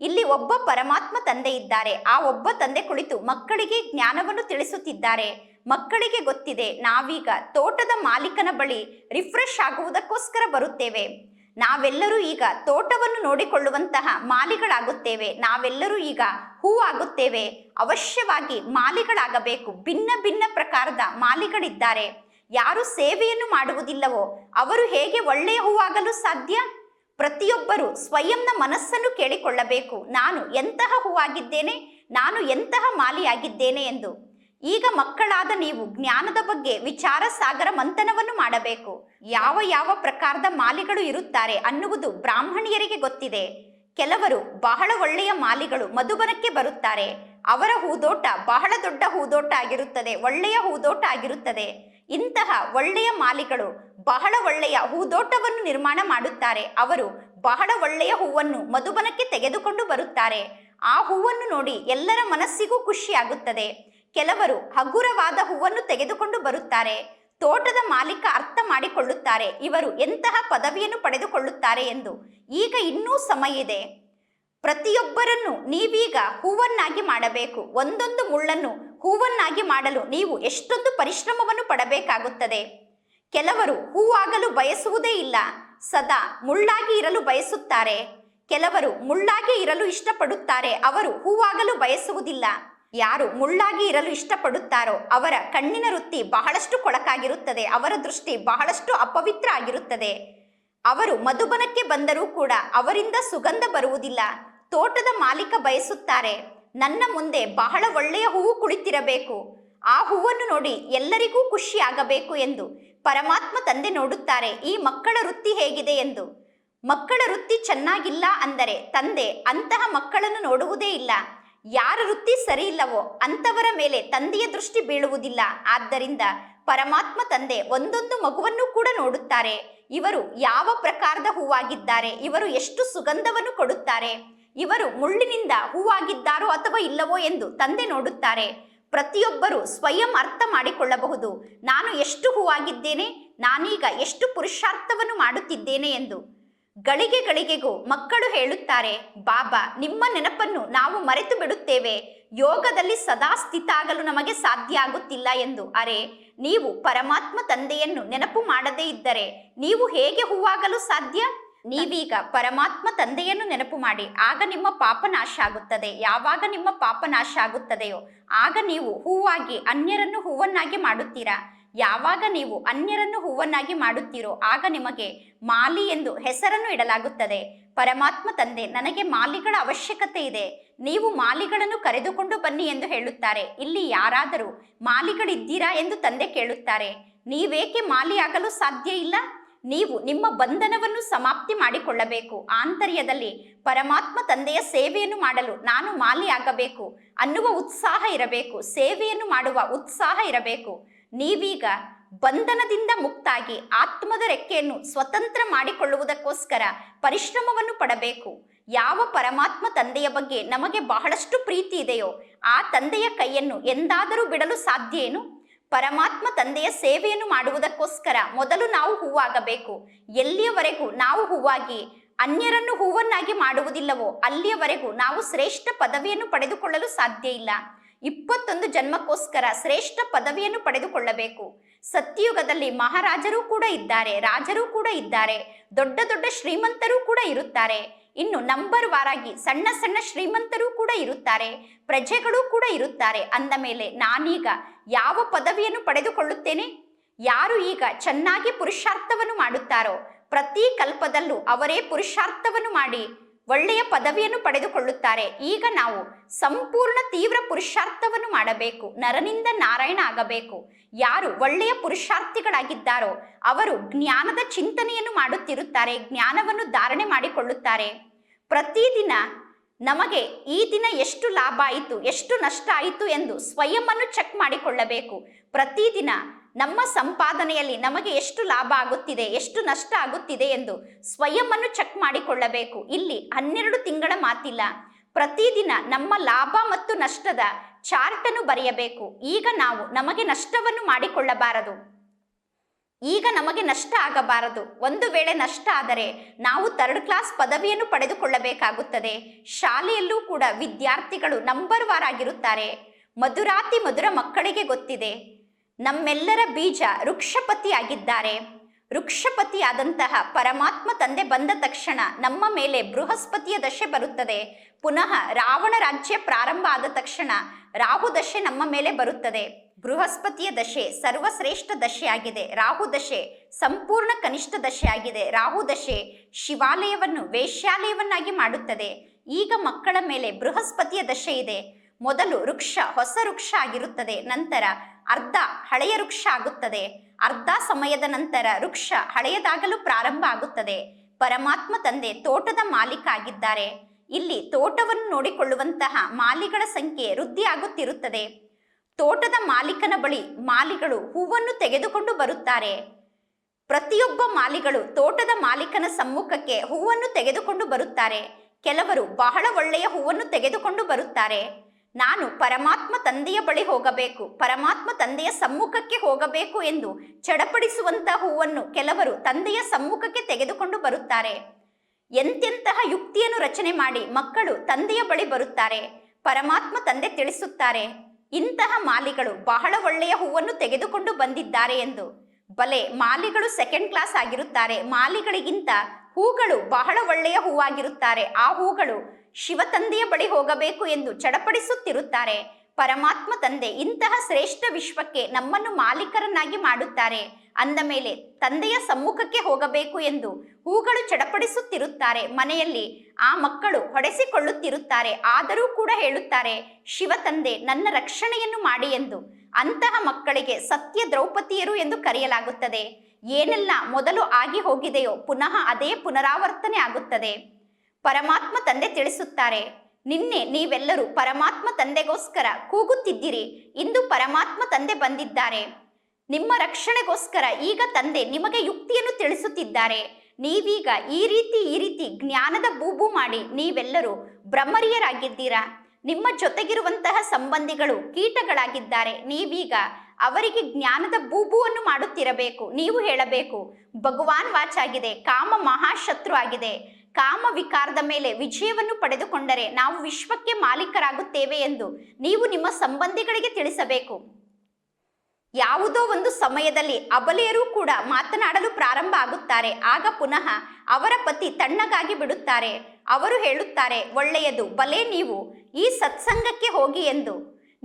ಇಲ್ಲಿ ಒಬ್ಬ ಪರಮಾತ್ಮ ತಂದೆ ಇದ್ದಾರೆ. ಆ ಒಬ್ಬ ತಂದೆ ಕುಳಿತು ಮಕ್ಕಳಿಗೆ ಜ್ಞಾನವನ್ನು ತಿಳಿಸುತ್ತಿದ್ದಾರೆ. ಮಕ್ಕಳಿಗೆ ಗೊತ್ತಿದೆ, ನಾವೀಗ ತೋಟದ ಮಾಲೀಕನ ಬಳಿ ರಿಫ್ರೆಶ್ ಆಗುವುದಕ್ಕೋಸ್ಕರ ಬರುತ್ತೇವೆ. ನಾವೆಲ್ಲರೂ ಈಗ ತೋಟವನ್ನು ನೋಡಿಕೊಳ್ಳುವಂತಹ ಮಾಲಿಗಳಾಗುತ್ತೇವೆ. ನಾವೆಲ್ಲರೂ ಈಗ ಹೂ ಆಗುತ್ತೇವೆ ಅವಶ್ಯವಾಗಿ ಮಾಲಿಗಳಾಗಬೇಕು. ಭಿನ್ನ ಭಿನ್ನ ಪ್ರಕಾರದ ಮಾಲಿಗಳಿದ್ದಾರೆ. ಯಾರು ಸೇವೆಯನ್ನು ಮಾಡುವುದಿಲ್ಲವೋ ಅವರು ಹೇಗೆ ಒಳ್ಳೆಯ ಹೂವಾಗಲು ಸಾಧ್ಯ? ಪ್ರತಿಯೊಬ್ಬರು ಸ್ವಯಂನ ಮನಸ್ಸನ್ನು ಕೇಳಿಕೊಳ್ಳಬೇಕು. ನಾನು ಎಂತಹ ಹೂವಾಗಿದ್ದೇನೆ? ನಾನು ಎಂತಹ ಮಾಲಿಯಾಗಿದ್ದೇನೆ ಎಂದು. ಈಗ ಮಕ್ಕಳಾದ ನೀವು ಜ್ಞಾನದ ಬಗ್ಗೆ ವಿಚಾರ ಸಾಗರ ಮಂಥನವನ್ನು ಮಾಡಬೇಕು. ಯಾವ ಯಾವ ಪ್ರಕಾರದ ಮಾಲಿಗಳು ಇರುತ್ತಾರೆ ಅನ್ನುವುದು ಬ್ರಾಹ್ಮಣಿಯರಿಗೆ ಗೊತ್ತಿದೆ. ಕೆಲವರು ಬಹಳ ಒಳ್ಳೆಯ ಮಾಲಿಗಳು ಮಧುಬನಕ್ಕೆ ಬರುತ್ತಾರೆ. ಅವರ ಹೂದೋಟ ಬಹಳ ದೊಡ್ಡ ಹೂದೋಟ ಆಗಿರುತ್ತದೆ, ಒಳ್ಳೆಯ ಹೂದೋಟ ಆಗಿರುತ್ತದೆ. ಇಂತಹ ಒಳ್ಳೆಯ ಮಾಲಿಗಳು ಬಹಳ ಒಳ್ಳೆಯ ಹೂದೋಟವನ್ನು ನಿರ್ಮಾಣ ಮಾಡುತ್ತಾರೆ. ಅವರು ಬಹಳ ಒಳ್ಳೆಯ ಹೂವನ್ನು ಮಧುಬನಕ್ಕೆ ತೆಗೆದುಕೊಂಡು ಬರುತ್ತಾರೆ. ಆ ಹೂವನ್ನು ನೋಡಿ ಎಲ್ಲರ ಮನಸ್ಸಿಗೂ ಖುಷಿಯಾಗುತ್ತದೆ. ಕೆಲವರು ಹಗುರವಾದ ಹೂವನ್ನು ತೆಗೆದುಕೊಂಡು ಬರುತ್ತಾರೆ. ತೋಟದ ಮಾಲೀಕ ಅರ್ಥ ಮಾಡಿಕೊಳ್ಳುತ್ತಾರೆ. ಇವರು ಎಂತಹ ಪದವಿಯನ್ನು ಪಡೆದುಕೊಳ್ಳುತ್ತಾರೆ ಎಂದು. ಈಗ ಇನ್ನೂ ಸಮಯ ಇದೆ. ಪ್ರತಿಯೊಬ್ಬರನ್ನು ನೀವೀಗ ಹೂವನ್ನಾಗಿ ಮಾಡಬೇಕು. ಒಂದೊಂದು ಮುಳ್ಳನ್ನು ಹೂವನ್ನಾಗಿ ಮಾಡಲು ನೀವು ಎಷ್ಟೊಂದು ಪರಿಶ್ರಮವನ್ನು ಪಡಬೇಕಾಗುತ್ತದೆ. ಕೆಲವರು ಹೂವಾಗಲು ಬಯಸುವುದೇ ಇಲ್ಲ. ಸದಾ ಮುಳ್ಳಾಗಿ ಇರಲು ಬಯಸುತ್ತಾರೆ. ಕೆಲವರು ಮುಳ್ಳಾಗಿ ಇರಲು ಇಷ್ಟಪಡುತ್ತಾರೆ. ಅವರು ಹೂವಾಗಲು ಬಯಸುವುದಿಲ್ಲ. ಯಾರು ಮುಳ್ಳಾಗಿ ಇರಲು ಇಷ್ಟಪಡುತ್ತಾರೋ ಅವರ ಕಣ್ಣಿನ ವೃತ್ತಿ ಬಹಳಷ್ಟು ಕೊಳಕಾಗಿರುತ್ತದೆ, ಅವರ ದೃಷ್ಟಿ ಬಹಳಷ್ಟು ಅಪವಿತ್ರ ಆಗಿರುತ್ತದೆ. ಅವರು ಮಧುಬನಕ್ಕೆ ಬಂದರೂ ಕೂಡ ಅವರಿಂದ ಸುಗಂಧ ಬರುವುದಿಲ್ಲ. ತೋಟದ ಮಾಲೀಕ ಬಯಸುತ್ತಾರೆ, ನನ್ನ ಮುಂದೆ ಬಹಳ ಒಳ್ಳೆಯ ಹೂವು ಕುಳಿತಿರಬೇಕು, ಆ ಹೂವನ್ನು ನೋಡಿ ಎಲ್ಲರಿಗೂ ಖುಷಿಯಾಗಬೇಕು ಎಂದು ಪರಮಾತ್ಮ ತಂದೆ ನೋಡುತ್ತಾರೆ, ಈ ಮಕ್ಕಳ ವೃತ್ತಿ ಹೇಗಿದೆ ಎಂದು. ಮಕ್ಕಳ ವೃತ್ತಿ ಚೆನ್ನಾಗಿಲ್ಲ ಅಂದರೆ ತಂದೆ ಅಂತಹ ಮಕ್ಕಳನ್ನು ನೋಡುವುದೇ ಇಲ್ಲ. ಯಾರ ವೃತ್ತಿ ಸರಿ ಇಲ್ಲವೋ ಅಂಥವರ ಮೇಲೆ ತಂದೆಯ ದೃಷ್ಟಿ ಬೀಳುವುದಿಲ್ಲ. ಆದ್ದರಿಂದ ಪರಮಾತ್ಮ ತಂದೆ ಒಂದೊಂದು ಮಗುವನ್ನು ಕೂಡ ನೋಡುತ್ತಾರೆ. ಇವರು ಯಾವ ಪ್ರಕಾರದ ಹೂವಾಗಿದ್ದಾರೆ, ಇವರು ಎಷ್ಟು ಸುಗಂಧವನ್ನು ಕೊಡುತ್ತಾರೆ, ಇವರು ಮುಳ್ಳಿನಿಂದ ಹೂವಾಗಿದ್ದಾರೋ ಅಥವಾ ಇಲ್ಲವೋ ಎಂದು ತಂದೆ ನೋಡುತ್ತಾರೆ. ಪ್ರತಿಯೊಬ್ಬರು ಸ್ವಯಂ ಅರ್ಥ ಮಾಡಿಕೊಳ್ಳಬಹುದು. ನಾನು ಎಷ್ಟು ಹೂವಾಗಿದ್ದೇನೆ, ನಾನೀಗ ಎಷ್ಟು ಪುರುಷಾರ್ಥವನ್ನು ಮಾಡುತ್ತಿದ್ದೇನೆ ಎಂದು. ಗಳಿಗೆ ಗಳಿಗೆಗೂ ಮಕ್ಕಳು ಹೇಳುತ್ತಾರೆ, ಬಾಬಾ, ನಿಮ್ಮ ನೆನಪನ್ನು ನಾವು ಮರೆತು ಬಿಡುತ್ತೇವೆ. ಯೋಗದಲ್ಲಿ ಸದಾ ಸ್ಥಿತ ಆಗಲು ನಮಗೆ ಸಾಧ್ಯ ಆಗುತ್ತಿಲ್ಲ ಎಂದು. ಅರೆ, ನೀವು ಪರಮಾತ್ಮ ತಂದೆಯನ್ನು ನೆನಪು ಮಾಡದೇ ಇದ್ದರೆ ನೀವು ಹೇಗೆ ಹೂವಾಗಲು ಸಾಧ್ಯ? ನೀವೀಗ ಪರಮಾತ್ಮ ತಂದೆಯನ್ನು ನೆನಪು ಮಾಡಿ, ಆಗ ನಿಮ್ಮ ಪಾಪ ನಾಶ ಆಗುತ್ತದೆ. ಯಾವಾಗ ನಿಮ್ಮ ಪಾಪ ನಾಶ ಆಗುತ್ತದೆಯೋ, ಆಗ ನೀವು ಹೂವಾಗಿ ಅನ್ಯರನ್ನು ಹೂವನ್ನಾಗಿ ಮಾಡುತ್ತೀರಾ? ಯಾವಾಗ ನೀವು ಅನ್ಯರನ್ನು ಹೂವನ್ನಾಗಿ ಮಾಡುತ್ತೀರೋ ಆಗ ನಿಮಗೆ ಮಾಲಿ ಎಂದು ಹೆಸರನ್ನು ಇಡಲಾಗುತ್ತದೆ. ಪರಮಾತ್ಮ ತಂದೆ, ನನಗೆ ಮಾಲಿಗಳ ಅವಶ್ಯಕತೆ ಇದೆ. ನೀವು ಮಾಲಿಗಳನ್ನು ಕರೆದುಕೊಂಡು ಬನ್ನಿ ಎಂದು ಹೇಳುತ್ತಾರೆ. ಇಲ್ಲಿ ಯಾರಾದರೂ ಮಾಲಿಗಳಿದ್ದೀರಾ ಎಂದು ತಂದೆ ಕೇಳುತ್ತಾರೆ. ನೀವೇಕೆ ಮಾಲಿಯಾಗಲು ಸಾಧ್ಯ ಇಲ್ಲ? ನೀವು ನಿಮ್ಮ ಬಂಧನವನ್ನು ಸಮಾಪ್ತಿ ಮಾಡಿಕೊಳ್ಳಬೇಕು. ಆಂತರ್ಯದಲ್ಲಿ ಪರಮಾತ್ಮ ತಂದೆಯ ಸೇವೆಯನ್ನು ಮಾಡಲು ನಾನು ಮಾಲಿಯಾಗಬೇಕು ಅನ್ನುವ ಉತ್ಸಾಹ ಇರಬೇಕು. ಸೇವೆಯನ್ನು ಮಾಡುವ ಉತ್ಸಾಹ ಇರಬೇಕು. ನೀವೀಗ ಬಂಧನದಿಂದ ಮುಕ್ತಾಗಿ ಆತ್ಮದ ರೆಕ್ಕೆಯನ್ನು ಸ್ವತಂತ್ರ ಮಾಡಿಕೊಳ್ಳುವುದಕ್ಕೋಸ್ಕರ ಪರಿಶ್ರಮವನ್ನು ಪಡಬೇಕು. ಯಾವ ಪರಮಾತ್ಮ ತಂದೆಯ ಬಗ್ಗೆ ನಮಗೆ ಬಹಳಷ್ಟು ಪ್ರೀತಿ ಇದೆಯೋ, ಆ ತಂದೆಯ ಕೈಯನ್ನು ಎಂದಾದರೂ ಬಿಡಲು ಸಾಧ್ಯ ಏನು ಪರಮಾತ್ಮ ತಂದೆಯ ಸೇವೆಯನ್ನು ಮಾಡುವುದಕ್ಕೋಸ್ಕರ ಮೊದಲು ನಾವು ಹೂವಾಗಬೇಕು. ಎಲ್ಲಿಯವರೆಗೂ ನಾವು ಹೂವಾಗಿ ಅನ್ಯರನ್ನು ಹೂವನ್ನಾಗಿ ಮಾಡುವುದಿಲ್ಲವೋ, ಅಲ್ಲಿಯವರೆಗೂ ನಾವು ಶ್ರೇಷ್ಠ ಪದವಿಯನ್ನು ಪಡೆದುಕೊಳ್ಳಲು ಸಾಧ್ಯ ಇಲ್ಲ ಇಪ್ಪತ್ತೊಂದು ಜನ್ಮಕ್ಕೋಸ್ಕರ ಶ್ರೇಷ್ಠ ಪದವಿಯನ್ನು ಪಡೆದುಕೊಳ್ಳಬೇಕು. ಸತ್ಯಯುಗದಲ್ಲಿ ಮಹಾರಾಜರು ಕೂಡ ಇದ್ದಾರೆ, ರಾಜರು ಕೂಡ ಇದ್ದಾರೆ, ದೊಡ್ಡ ದೊಡ್ಡ ಶ್ರೀಮಂತರು ಕೂಡ ಇರುತ್ತಾರೆ. ಇನ್ನು ನಂಬರ್ ವಾರಾಗಿ ಸಣ್ಣ ಸಣ್ಣ ಶ್ರೀಮಂತರು ಕೂಡ ಇರುತ್ತಾರೆ, ಪ್ರಜೆಗಳು ಕೂಡ ಇರುತ್ತಾರೆ. ಅಂದ ಮೇಲೆ ನಾನೀಗ ಯಾವ ಪದವಿಯನ್ನು ಪಡೆದುಕೊಳ್ಳುತ್ತೇನೆ? ಯಾರು ಈಗ ಚೆನ್ನಾಗಿ ಪುರುಷಾರ್ಥವನ್ನು ಮಾಡುತ್ತಾರೋ, ಪ್ರತಿ ಕಲ್ಪದಲ್ಲೂ ಅವರೇ ಪುರುಷಾರ್ಥವನ್ನು ಮಾಡಿ ಒಳ್ಳೆಯ ಪದವಿಯನ್ನು ಪಡೆದುಕೊಳ್ಳುತ್ತಾರೆ. ಈಗ ನಾವು ಸಂಪೂರ್ಣ ತೀವ್ರ ಪುರುಷಾರ್ಥವನ್ನು ಮಾಡಬೇಕು. ನರನಿಂದ ನಾರಾಯಣ ಆಗಬೇಕು. ಯಾರು ಒಳ್ಳೆಯ ಪುರುಷಾರ್ಥಿಗಳಾಗಿದ್ದಾರೋ ಅವರು ಜ್ಞಾನದ ಚಿಂತನೆಯನ್ನು ಮಾಡುತ್ತಿರುತ್ತಾರೆ, ಜ್ಞಾನವನ್ನು ಧಾರಣೆ ಮಾಡಿಕೊಳ್ಳುತ್ತಾರೆ. ಪ್ರತಿದಿನ ನಮಗೆ ಈ ದಿನ ಎಷ್ಟು ಲಾಭ ಆಯಿತು, ಎಷ್ಟು ನಷ್ಟ ಆಯಿತು ಎಂದು ಸ್ವಯಂವನ್ನು ಚೆಕ್ ಮಾಡಿಕೊಳ್ಳಬೇಕು. ಪ್ರತಿದಿನ ನಮ್ಮ ಸಂಪಾದನೆಯಲ್ಲಿ ನಮಗೆ ಎಷ್ಟು ಲಾಭ ಆಗುತ್ತಿದೆ, ಎಷ್ಟು ನಷ್ಟ ಆಗುತ್ತಿದೆ ಎಂದು ಸ್ವಯಂವನ್ನು ಚೆಕ್ ಮಾಡಿಕೊಳ್ಳಬೇಕು. ಇಲ್ಲಿ ಹನ್ನೆರಡು ತಿಂಗಳ ಮಾತಿಲ್ಲ. ಪ್ರತಿದಿನ ನಮ್ಮ ಲಾಭ ಮತ್ತು ನಷ್ಟದ ಚಾರ್ಟ್ ಅನ್ನು ಬರೆಯಬೇಕು. ಈಗ ನಾವು ನಮಗೆ ನಷ್ಟವನ್ನು ಮಾಡಿಕೊಳ್ಳಬಾರದು. ಈಗ ನಮಗೆ ನಷ್ಟ ಆಗಬಾರದು. ಒಂದು ವೇಳೆ ನಷ್ಟ ಆದರೆ ನಾವು ಥರ್ಡ್ ಕ್ಲಾಸ್ ಪದವಿಯನ್ನು ಪಡೆದುಕೊಳ್ಳಬೇಕಾಗುತ್ತದೆ. ಶಾಲೆಯಲ್ಲೂ ಕೂಡ ವಿದ್ಯಾರ್ಥಿಗಳು ನಂಬರ್ ವಾರ್ ಆಗಿರುತ್ತಾರೆ. ಮಧುರಾತಿ ಮಧುರ ಮಕ್ಕಳಿಗೆ ಗೊತ್ತಿದೆ. ನಮ್ಮೆಲ್ಲರ ಬೀಜ ವೃಕ್ಷಪತಿ ಆಗಿದ್ದಾರೆ ವೃಕ್ಷಪತಿ ಆದಂತಹ ಪರಮಾತ್ಮ ತಂದೆ ಬಂದ ತಕ್ಷಣ ನಮ್ಮ ಮೇಲೆ ಬೃಹಸ್ಪತಿಯ ದಶೆ ಬರುತ್ತದೆ. ಪುನಃ ರಾವಣ ರಾಜ್ಯ ಪ್ರಾರಂಭ ಆದ ತಕ್ಷಣ ರಾಹು ದಶೆ ನಮ್ಮ ಮೇಲೆ ಬರುತ್ತದೆ. ಬೃಹಸ್ಪತಿಯ ದಶೆ ಸರ್ವಶ್ರೇಷ್ಠ ದಶೆಯಾಗಿದೆ. ರಾಹು ದಶೆ ಸಂಪೂರ್ಣ ಕನಿಷ್ಠ ದಶೆಯಾಗಿದೆ. ರಾಹು ದಶೆ ಶಿವಾಲಯವನ್ನು ವೇಶ್ಯಾಲಯವನ್ನಾಗಿ ಮಾಡುತ್ತದೆ. ಈಗ ಮಕ್ಕಳ ಮೇಲೆ ಬೃಹಸ್ಪತಿಯ ದಶೆ ಇದೆ. ಮೊದಲು ವೃಕ್ಷ, ಹೊಸ ವೃಕ್ಷ ಆಗಿರುತ್ತದೆ. ನಂತರ ಅರ್ಧ ಹಳೆಯ ವೃಕ್ಷ ಆಗುತ್ತದೆ. ಅರ್ಧ ಸಮಯದ ನಂತರ ವೃಕ್ಷ ಹಳೆಯದಾಗಲು ಪ್ರಾರಂಭ ಆಗುತ್ತದೆ. ಪರಮಾತ್ಮ ತಂದೆ ತೋಟದ ಮಾಲೀಕ ಆಗಿದ್ದಾರೆ. ಇಲ್ಲಿ ತೋಟವನ್ನು ನೋಡಿಕೊಳ್ಳುವಂತಹ ಮಾಲಿಗಳ ಸಂಖ್ಯೆ ವೃದ್ಧಿಯಾಗುತ್ತಿರುತ್ತದೆ ತೋಟದ ಮಾಲೀಕನ ಬಳಿ ಮಾಲಿಗಳು ಹೂವನ್ನು ತೆಗೆದುಕೊಂಡು ಬರುತ್ತಾರೆ. ಪ್ರತಿಯೊಬ್ಬ ಮಾಲಿಗಳು ತೋಟದ ಮಾಲೀಕನ ಸಮ್ಮುಖಕ್ಕೆ ಹೂವನ್ನು ತೆಗೆದುಕೊಂಡು ಬರುತ್ತಾರೆ. ಕೆಲವರು ಬಹಳ ಒಳ್ಳೆಯ ಹೂವನ್ನು ತೆಗೆದುಕೊಂಡು ಬರುತ್ತಾರೆ. ನಾನು ಪರಮಾತ್ಮ ತಂದೆಯ ಬಳಿ ಹೋಗಬೇಕು, ಪರಮಾತ್ಮ ತಂದೆಯ ಸಮ್ಮುಖಕ್ಕೆ ಹೋಗಬೇಕು ಎಂದು ಚಡಪಡಿಸುವಂತಹ ಹೂವನ್ನು ಕೆಲವರು ತಂದೆಯ ಸಮ್ಮುಖಕ್ಕೆ ತೆಗೆದುಕೊಂಡು ಬರುತ್ತಾರೆ. ಎಂತೆಂತಹ ಯುಕ್ತಿಯನ್ನು ರಚನೆ ಮಾಡಿ ಮಕ್ಕಳು ತಂದೆಯ ಬಳಿ ಬರುತ್ತಾರೆ, ಪರಮಾತ್ಮ ತಂದೆ ತಿಳಿಸುತ್ತಾರೆ. ಇಂತಹ ಮಾಲಿಗಳು ಬಹಳ ಒಳ್ಳೆಯ ಹೂವನ್ನು ತೆಗೆದುಕೊಂಡು ಬಂದಿದ್ದಾರೆ ಎಂದು. ಬಲೆ, ಮಾಲಿಗಳು ಸೆಕೆಂಡ್ ಕ್ಲಾಸ್ ಆಗಿರುತ್ತಾರೆ. ಮಾಲಿಗಳಿಗಿಂತ ಹೂಗಳು ಬಹಳ ಒಳ್ಳೆಯ ಹೂವಾಗಿರುತ್ತಾರೆ. ಆ ಹೂಗಳು ಶಿವ ತಂದೆಯ ಬಳಿ ಹೋಗಬೇಕು ಎಂದು ಚಡಪಡಿಸುತ್ತಿರುತ್ತಾರೆ. ಪರಮಾತ್ಮ ತಂದೆ ಇಂತಹ ಶ್ರೇಷ್ಠ ವಿಶ್ವಕ್ಕೆ ನಮ್ಮನ್ನು ಮಾಲೀಕರನ್ನಾಗಿ ಮಾಡುತ್ತಾರೆ. ಅಂದ ಮೇಲೆ ತಂದೆಯ ಸಮ್ಮುಖಕ್ಕೆ ಹೋಗಬೇಕು ಎಂದು ಹೂಗಳು ಚಡಪಡಿಸುತ್ತಿರುತ್ತಾರೆ. ಮನೆಯಲ್ಲಿ ಆ ಮಕ್ಕಳು ಹೊಡೆಸಿಕೊಳ್ಳುತ್ತಿರುತ್ತಾರೆ. ಆದರೂ ಕೂಡ ಹೇಳುತ್ತಾರೆ ಶಿವ ತಂದೆ ನನ್ನ ರಕ್ಷಣೆಯನ್ನು ಮಾಡಿ ಎಂದು. ಅಂತಹ ಮಕ್ಕಳಿಗೆ ಸತ್ಯ ದ್ರೌಪದಿಯರು ಎಂದು ಕರೆಯಲಾಗುತ್ತದೆ. ಏನೆಲ್ಲ ಮೊದಲು ಆಗಿ ಹೋಗಿದೆಯೋ ಪುನಃ ಅದೇ ಪುನರಾವರ್ತನೆ ಆಗುತ್ತದೆ. ಪರಮಾತ್ಮ ತಂದೆ ತಿಳಿಸುತ್ತಾರೆ, ನಿನ್ನೆ ನೀವೆಲ್ಲರೂ ಪರಮಾತ್ಮ ತಂದೆಗೋಸ್ಕರ ಕೂಗುತ್ತಿದ್ದೀರಿ, ಇಂದು ಪರಮಾತ್ಮ ತಂದೆ ಬಂದಿದ್ದಾರೆ. ನಿಮ್ಮ ರಕ್ಷಣೆಗೋಸ್ಕರ ಈಗ ತಂದೆ ನಿಮಗೆ ಯುಕ್ತಿಯನ್ನು ತಿಳಿಸುತ್ತಿದ್ದಾರೆ. ನೀವೀಗ ಈ ರೀತಿ ಈ ರೀತಿ ಜ್ಞಾನದ ಬೂಬು ಮಾಡಿ ನೀವೆಲ್ಲರೂ ಬ್ರಹ್ಮರಿಯರಾಗಿದ್ದೀರಾ ನಿಮ್ಮ ಜೊತೆಗಿರುವಂತಹ ಸಂಬಂಧಿಗಳು, ಕೀಟಗಳಾಗಿದ್ದಾರೆ. ನೀವೀಗ ಅವರಿಗೆ ಜ್ಞಾನದ ಬೂಬುವನ್ನು ಮಾಡುತ್ತಿರಬೇಕು. ನೀವು ಹೇಳಬೇಕು, ಭಗವಾನ್ ವಾಚ್ ಆಗಿದೆ ಕಾಮ ಮಹಾಶತ್ರು ಆಗಿದೆ. ಕಾಮ ವಿಕಾರದ ಮೇಲೆ ವಿಜಯವನ್ನು ಪಡೆದುಕೊಂಡರೆ ನಾವು ವಿಶ್ವಕ್ಕೆ ಮಾಲೀಕರಾಗುತ್ತೇವೆ ಎಂದು ನೀವು ನಿಮ್ಮ ಸಂಬಂಧಿಗಳಿಗೆ ತಿಳಿಸಬೇಕು. ಯಾವುದೋ ಒಂದು ಸಮಯದಲ್ಲಿ ಅಬಲೆಯರೂ ಕೂಡ ಮಾತನಾಡಲು ಪ್ರಾರಂಭ ಆಗುತ್ತಾರೆ. ಆಗ ಪುನಃ ಅವರ ಪತಿ ತಣ್ಣಗಾಗಿ ಬಿಡುತ್ತಾರೆ. ಅವರು ಹೇಳುತ್ತಾರೆ, ಒಳ್ಳೆಯದು, ಬಲೆ ನೀವು ಈ ಸತ್ಸಂಗಕ್ಕೆ ಹೋಗಿ ಎಂದು.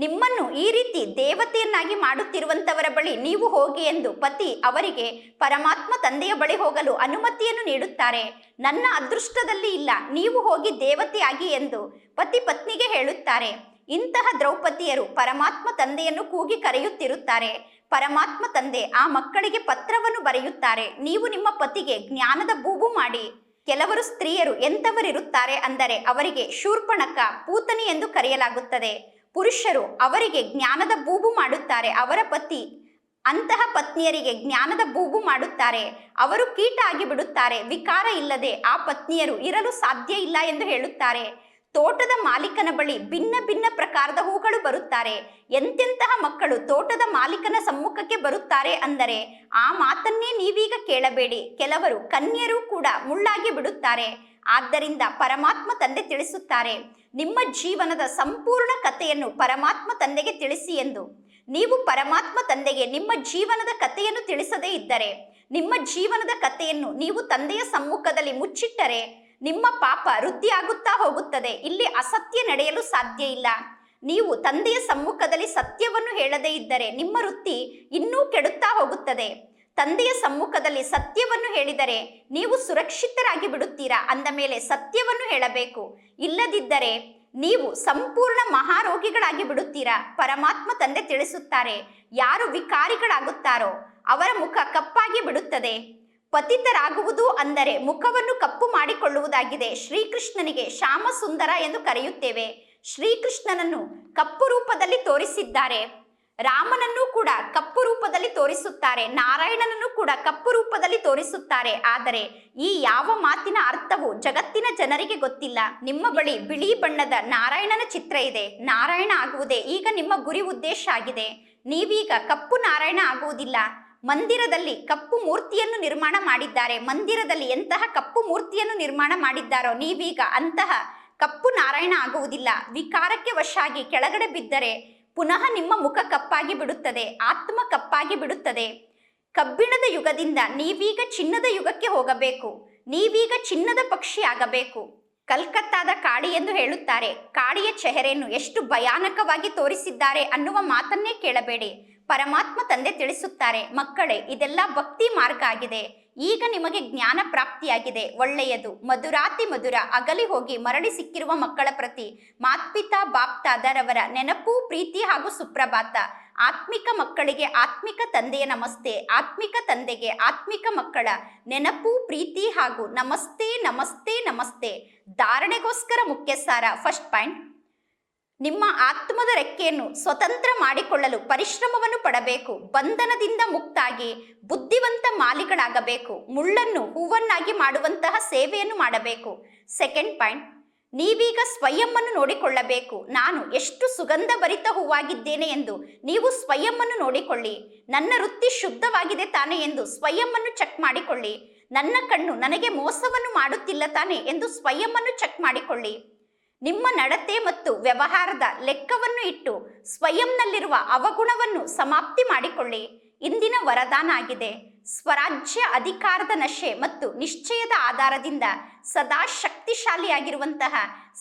ನಿಮ್ಮನ್ನು ಈ ರೀತಿ ದೇವತೆಯನ್ನಾಗಿ ಮಾಡುತ್ತಿರುವಂತವರ ಬಳಿ ನೀವು ಹೋಗಿ ಎಂದು ಪತಿ ಅವರಿಗೆ ಪರಮಾತ್ಮ ತಂದೆಯ ಬಳಿ ಹೋಗಲು ಅನುಮತಿಯನ್ನು ನೀಡುತ್ತಾರೆ. ನನ್ನ ಅದೃಷ್ಟದಲ್ಲಿ ಇಲ್ಲ, ನೀವು ಹೋಗಿ ದೇವತೆಯಾಗಿ ಎಂದು ಪತಿ ಪತ್ನಿಗೆ ಹೇಳುತ್ತಾರೆ. ಇಂತಹ ದ್ರೌಪದಿಯರು ಪರಮಾತ್ಮ ತಂದೆಯನ್ನು ಕೂಗಿ ಕರೆಯುತ್ತಿರುತ್ತಾರೆ. ಪರಮಾತ್ಮ ತಂದೆ ಆ ಮಕ್ಕಳಿಗೆ ಪತ್ರವನ್ನು ಬರೆಯುತ್ತಾರೆ. ನೀವು ನಿಮ್ಮ ಪತಿಗೆ ಜ್ಞಾನದ ಬೂಬು ಮಾಡಿ. ಕೆಲವರು ಸ್ತ್ರೀಯರು ಎಂಥವರಿರುತ್ತಾರೆ ಅಂದರೆ ಅವರಿಗೆ ಶೂರ್ಪಣಕ, ಪೂತನಿ ಎಂದು ಕರೆಯಲಾಗುತ್ತದೆ. ಪುರುಷರು ಅವರಿಗೆ ಜ್ಞಾನದ ಬೂಬು ಮಾಡುತ್ತಾರೆ. ಅವರ ಪತಿ, ಅಂತಹ ಪತ್ನಿಯರಿಗೆ ಜ್ಞಾನದ ಬೂಬು ಮಾಡುತ್ತಾರೆ. ಅವರು ಕೀಟ ಆಗಿ ಬಿಡುತ್ತಾರೆ. ವಿಕಾರ ಇಲ್ಲದೆ ಆ ಪತ್ನಿಯರು ಇರಲು ಸಾಧ್ಯ ಇಲ್ಲ ಎಂದು ಹೇಳುತ್ತಾರೆ. ತೋಟದ ಮಾಲೀಕನ ಬಳಿ ಭಿನ್ನ ಭಿನ್ನ ಪ್ರಕಾರದ ಹೂಗಳು ಬರುತ್ತಾರೆ. ಎಂತೆಂತಹ ಮಕ್ಕಳು ತೋಟದ ಮಾಲೀಕನ ಸಮ್ಮುಖಕ್ಕೆ ಬರುತ್ತಾರೆ ಅಂದರೆ ಆ ಮಾತನ್ನೇ ನೀವೀಗ ಕೇಳಬೇಡಿ. ಕೆಲವರು ಕನ್ಯರು ಕೂಡ ಮುಳ್ಳಾಗಿ ಬಿಡುತ್ತಾರೆ. ಆದ್ದರಿಂದ ಪರಮಾತ್ಮ ತಂದೆ ತಿಳಿಸುತ್ತಾರೆ, ನಿಮ್ಮ ಜೀವನದ ಸಂಪೂರ್ಣ ಕಥೆಯನ್ನು ಪರಮಾತ್ಮ ತಂದೆಗೆ ತಿಳಿಸಿ ಎಂದು. ನೀವು ಪರಮಾತ್ಮ ತಂದೆಗೆ ನಿಮ್ಮ ಜೀವನದ ಕಥೆಯನ್ನು ತಿಳಿಸದೇ ಇದ್ದರೆ, ನಿಮ್ಮ ಜೀವನದ ಕಥೆಯನ್ನು ನೀವು ತಂದೆಯ ಸಮ್ಮುಖದಲ್ಲಿ ಮುಚ್ಚಿಟ್ಟರೆ ನಿಮ್ಮ ಪಾಪ ವೃದ್ಧಿಯಾಗುತ್ತಾ ಹೋಗುತ್ತದೆ. ಇಲ್ಲಿ ಅಸತ್ಯ ನಡೆಯಲು ಸಾಧ್ಯ ಇಲ್ಲ. ನೀವು ತಂದೆಯ ಸಮ್ಮುಖದಲ್ಲಿ ಸತ್ಯವನ್ನು ಹೇಳದೇ ಇದ್ದರೆ ನಿಮ್ಮ ವೃತ್ತಿ ಇನ್ನೂ ಕೆಡುತ್ತಾ ಹೋಗುತ್ತದೆ. ತಂದೆಯ ಸಮ್ಮುಖದಲ್ಲಿ ಸತ್ಯವನ್ನು ಹೇಳಿದರೆ ನೀವು ಸುರಕ್ಷಿತರಾಗಿ ಬಿಡುತ್ತೀರಾ? ಅಂದ ಮೇಲೆ ಸತ್ಯವನ್ನು ಹೇಳಬೇಕು. ಇಲ್ಲದಿದ್ದರೆ ನೀವು ಸಂಪೂರ್ಣ ಮಹಾರೋಗಿಗಳಾಗಿ ಬಿಡುತ್ತೀರಾ? ಪರಮಾತ್ಮ ತಂದೆ ತಿಳಿಸುತ್ತಾರೆ, ಯಾರು ವಿಕಾರಿಗಳಾಗುತ್ತಾರೋ ಅವರ ಮುಖ ಕಪ್ಪಾಗಿ ಬಿಡುತ್ತದೆ. ಪತಿತರಾಗುವುದು ಅಂದರೆ ಮುಖವನ್ನು ಕಪ್ಪು ಮಾಡಿಕೊಳ್ಳುವುದಾಗಿದೆ. ಶ್ರೀಕೃಷ್ಣನಿಗೆ ಶ್ಯಾಮ ಸುಂದರ ಎಂದು ಕರೆಯುತ್ತೇವೆ. ಶ್ರೀಕೃಷ್ಣನನ್ನು ಕಪ್ಪು ರೂಪದಲ್ಲಿ ತೋರಿಸಿದ್ದಾರೆ. ರಾಮನನ್ನು ಕೂಡ ಕಪ್ಪು ರೂಪದಲ್ಲಿ ತೋರಿಸುತ್ತಾರೆ. ನಾರಾಯಣನನ್ನು ಕೂಡ ಕಪ್ಪು ರೂಪದಲ್ಲಿ ತೋರಿಸುತ್ತಾರೆ. ಆದರೆ ಈ ಯಾವ ಮಾತಿನ ಅರ್ಥವು ಜಗತ್ತಿನ ಜನರಿಗೆ ಗೊತ್ತಿಲ್ಲ. ನಿಮ್ಮ ಬಳಿ ಬಿಳಿ ಬಣ್ಣದ ನಾರಾಯಣನ ಚಿತ್ರ ಇದೆ. ನಾರಾಯಣ ಆಗುವುದೇ ಈಗ ನಿಮ್ಮ ಗುರಿ ಉದ್ದೇಶ ಆಗಿದೆ. ನೀವೀಗ ಕಪ್ಪು ನಾರಾಯಣ ಆಗುವುದಿಲ್ಲ. ಮಂದಿರದಲ್ಲಿ ಕಪ್ಪು ಮೂರ್ತಿಯನ್ನು ನಿರ್ಮಾಣ ಮಾಡಿದ್ದಾರೆ. ಮಂದಿರದಲ್ಲಿ ಎಂತಹ ಕಪ್ಪು ಮೂರ್ತಿಯನ್ನು ನಿರ್ಮಾಣ ಮಾಡಿದ್ದಾರೋ ನೀವೀಗ ಅಂತಹ ಕಪ್ಪು ನಾರಾಯಣ ಆಗುವುದಿಲ್ಲ. ವಿಕಾರಕ್ಕೆ ವಶಾಗಿ ಕೆಳಗಡೆ ಬಿದ್ದರೆ ಪುನಃ ನಿಮ್ಮ ಮುಖ ಕಪ್ಪಾಗಿ ಬಿಡುತ್ತದೆ, ಆತ್ಮ ಕಪ್ಪಾಗಿ ಬಿಡುತ್ತದೆ. ಕಬ್ಬಿಣದ ಯುಗದಿಂದ ನೀವೀಗ ಚಿನ್ನದ ಯುಗಕ್ಕೆ ಹೋಗಬೇಕು, ನೀವೀಗ ಚಿನ್ನದ ಪಕ್ಷಿ ಆಗಬೇಕು ಕಲ್ಕತ್ತಾದ ಕಾಡಿ ಎಂದು ಹೇಳುತ್ತಾರೆ. ಕಾಳಿಯ ಚೆಹರೆಯನ್ನು ಎಷ್ಟು ಭಯಾನಕವಾಗಿ ತೋರಿಸಿದ್ದಾರೆ ಅನ್ನುವ ಮಾತನ್ನೇ ಕೇಳಬೇಡಿ. ಪರಮಾತ್ಮ ತಂದೆ ತಿಳಿಸುತ್ತಾರೆ, ಮಕ್ಕಳೇ, ಇದೆಲ್ಲ ಭಕ್ತಿ ಮಾರ್ಗ ಆಗಿದೆ. ಈಗ ನಿಮಗೆ ಜ್ಞಾನ ಪ್ರಾಪ್ತಿಯಾಗಿದೆ. ಒಳ್ಳೆಯದು. ಮಧುರಾತಿ ಮಧುರ, ಅಗಲಿ ಹೋಗಿ ಮರಳಿ ಸಿಕ್ಕಿರುವ ಮಕ್ಕಳ ಪ್ರತಿ, ಮಾತ್ಪಿತಾ ಬಾಪ್ತಾದರವರ ನೆನಪು, ಪ್ರೀತಿ ಹಾಗೂ ಸುಪ್ರಭಾತ. ಆತ್ಮಿಕ ಮಕ್ಕಳಿಗೆ ಆತ್ಮಿಕ ತಂದೆಯ ನಮಸ್ತೆ, ಆತ್ಮಿಕ ತಂದೆಗೆ ಆತ್ಮಿಕ ಮಕ್ಕಳ ನೆನಪು, ಪ್ರೀತಿ ಹಾಗೂ ನಮಸ್ತೆ ನಮಸ್ತೆ ನಮಸ್ತೆ. ಧಾರಣೆಗೋಸ್ಕರ ಮುಖ್ಯ ಸಾರ ಫಸ್ಟ್ ಪಾಯಿಂಟ್. ನಿಮ್ಮ ಆತ್ಮದ ರೆಕ್ಕೆಯನ್ನು ಸ್ವತಂತ್ರ ಮಾಡಿಕೊಳ್ಳಲು ಪರಿಶ್ರಮವನ್ನು ಪಡಬೇಕು. ಬಂಧನದಿಂದ ಮುಕ್ತಾಗಿ ಬುದ್ಧಿವಂತ ಮಾಲಿಗಳಾಗಬೇಕು ಮುಳ್ಳನ್ನು ಹೂವನ್ನಾಗಿ ಮಾಡುವಂತಹ ಸೇವೆಯನ್ನು ಮಾಡಬೇಕು. ಸೆಕೆಂಡ್ ಪಾಯಿಂಟ್ ನೀವೀಗ ಸ್ವಯಂವನ್ನು ನೋಡಿಕೊಳ್ಳಬೇಕು. ನಾನು ಎಷ್ಟು ಸುಗಂಧ ಭರಿತ ಹೂವಾಗಿದ್ದೇನೆ ಎಂದು ನೀವು ಸ್ವಯಂವನ್ನು ನೋಡಿಕೊಳ್ಳಿ. ನನ್ನ ವೃತ್ತಿ ಶುದ್ಧವಾಗಿದೆ ತಾನೆ ಎಂದು ಸ್ವಯಂವನ್ನು ಚೆಕ್ ಮಾಡಿಕೊಳ್ಳಿ. ನನ್ನ ಕಣ್ಣು ನನಗೆ ಮೋಸವನ್ನು ಮಾಡುತ್ತಿಲ್ಲ ತಾನೆ ಎಂದು ಸ್ವಯಂವನ್ನು ಚೆಕ್ ಮಾಡಿಕೊಳ್ಳಿ. ನಿಮ್ಮ ನಡತೆ ಮತ್ತು ವ್ಯವಹಾರದ ಲೆಕ್ಕವನ್ನು ಇಟ್ಟು ಸ್ವಯಂನಲ್ಲಿರುವ ಅವಗುಣವನ್ನು ಸಮಾಪ್ತಿ ಮಾಡಿಕೊಳ್ಳಿ. ಇಂದಿನ ವರದಾನ ಆಗಿದೆ. ಸ್ವರಾಜ್ಯ ಅಧಿಕಾರದ ನಶೆ ಮತ್ತು ನಿಶ್ಚಯದ ಆಧಾರದಿಂದ ಸದಾ ಶಕ್ತಿಶಾಲಿಯಾಗಿರುವಂತಹ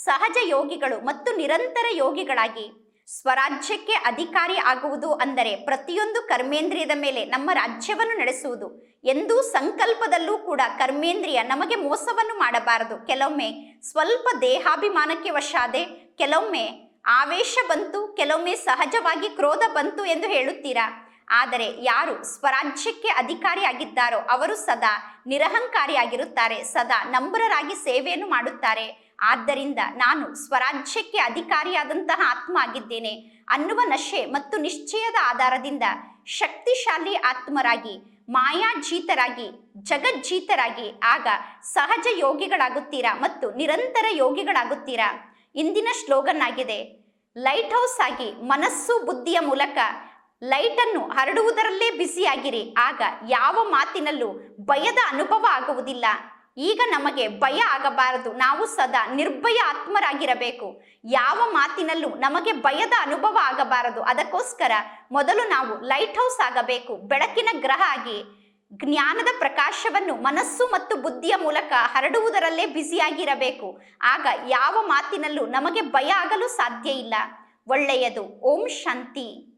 ಸಹಜ ಯೋಗಿಗಳು ಮತ್ತು ನಿರಂತರ ಯೋಗಿಗಳಾಗಿ ಸ್ವರಾಜ್ಯಕ್ಕೆ ಅಧಿಕಾರಿ ಆಗುವುದು ಅಂದರೆ ಪ್ರತಿಯೊಂದು ಕರ್ಮೇಂದ್ರಿಯದ ಮೇಲೆ ನಮ್ಮ ರಾಜ್ಯವನ್ನು ನಡೆಸುವುದು. ಎಂದೂ ಸಂಕಲ್ಪದಲ್ಲೂ ಕೂಡ ಕರ್ಮೇಂದ್ರಿಯ ನಮಗೆ ಮೋಸವನ್ನು ಮಾಡಬಾರದು. ಕೆಲವೊಮ್ಮೆ ಸ್ವಲ್ಪ ದೇಹಾಭಿಮಾನಕ್ಕೆ ವಶಾದೆ, ಕೆಲವೊಮ್ಮೆ ಆವೇಶ ಬಂತು, ಕೆಲವೊಮ್ಮೆ ಸಹಜವಾಗಿ ಕ್ರೋಧ ಬಂತು ಎಂದು ಹೇಳುತ್ತೀರಾ? ಆದರೆ ಯಾರು ಸ್ವರಾಜ್ಯಕ್ಕೆ ಅಧಿಕಾರಿಯಾಗಿದ್ದಾರೋ ಅವರು ಸದಾ ನಿರಹಂಕಾರಿಯಾಗಿರುತ್ತಾರೆ, ಸದಾ ನಂಬರರಾಗಿ ಸೇವೆಯನ್ನು ಮಾಡುತ್ತಾರೆ. ಆದ್ದರಿಂದ ನಾನು ಸ್ವರಾಜ್ಯಕ್ಕೆ ಅಧಿಕಾರಿಯಾದಂತಹ ಆತ್ಮ ಆಗಿದ್ದೇನೆ ಅನ್ನುವ ನಶೆ ಮತ್ತು ನಿಶ್ಚಯದ ಆಧಾರದಿಂದ ಶಕ್ತಿಶಾಲಿ ಆತ್ಮರಾಗಿ, ಮಾಯಾಜೀತರಾಗಿ, ಜಗಜ್ಜೀತರಾಗಿ ಆಗ ಸಹಜ ಯೋಗಿಗಳಾಗುತ್ತೀರಾ ಮತ್ತು ನಿರಂತರ ಯೋಗಿಗಳಾಗುತ್ತೀರಾ? ಇಂದಿನ ಸ್ಲೋಗನ್ ಆಗಿದೆ ಲೈಟ್ ಹೌಸ್ ಆಗಿ ಮನಸ್ಸು ಬುದ್ಧಿಯ ಮೂಲಕ ಲೈಟನ್ನು ಹರಡುವುದರಲ್ಲೇ ಬ್ಯುಸಿಯಾಗಿರಿ. ಆಗ ಯಾವ ಮಾತಿನಲ್ಲೂ ಭಯದ ಅನುಭವ ಆಗುವುದಿಲ್ಲ. ಈಗ ನಮಗೆ ಭಯ ಆಗಬಾರದು. ನಾವು ಸದಾ ನಿರ್ಭಯ ಆತ್ಮರಾಗಿರಬೇಕು. ಯಾವ ಮಾತಿನಲ್ಲೂ ನಮಗೆ ಭಯದ ಅನುಭವ ಆಗಬಾರದು. ಅದಕ್ಕೋಸ್ಕರ ಮೊದಲು ನಾವು ಲೈಟ್ ಹೌಸ್ ಆಗಬೇಕು. ಬೆಳಕಿನ ಗ್ರಹ ಆಗಿ ಜ್ಞಾನದ ಪ್ರಕಾಶವನ್ನು ಮನಸ್ಸು ಮತ್ತು ಬುದ್ಧಿಯ ಮೂಲಕ ಹರಡುವುದರಲ್ಲೇ ಬ್ಯುಸಿಯಾಗಿರಬೇಕು. ಆಗ ಯಾವ ಮಾತಿನಲ್ಲೂ ನಮಗೆ ಭಯ ಆಗಲು ಸಾಧ್ಯ ಇಲ್ಲ. ಒಳ್ಳೆಯದು. ಓಂ ಶಾಂತಿ.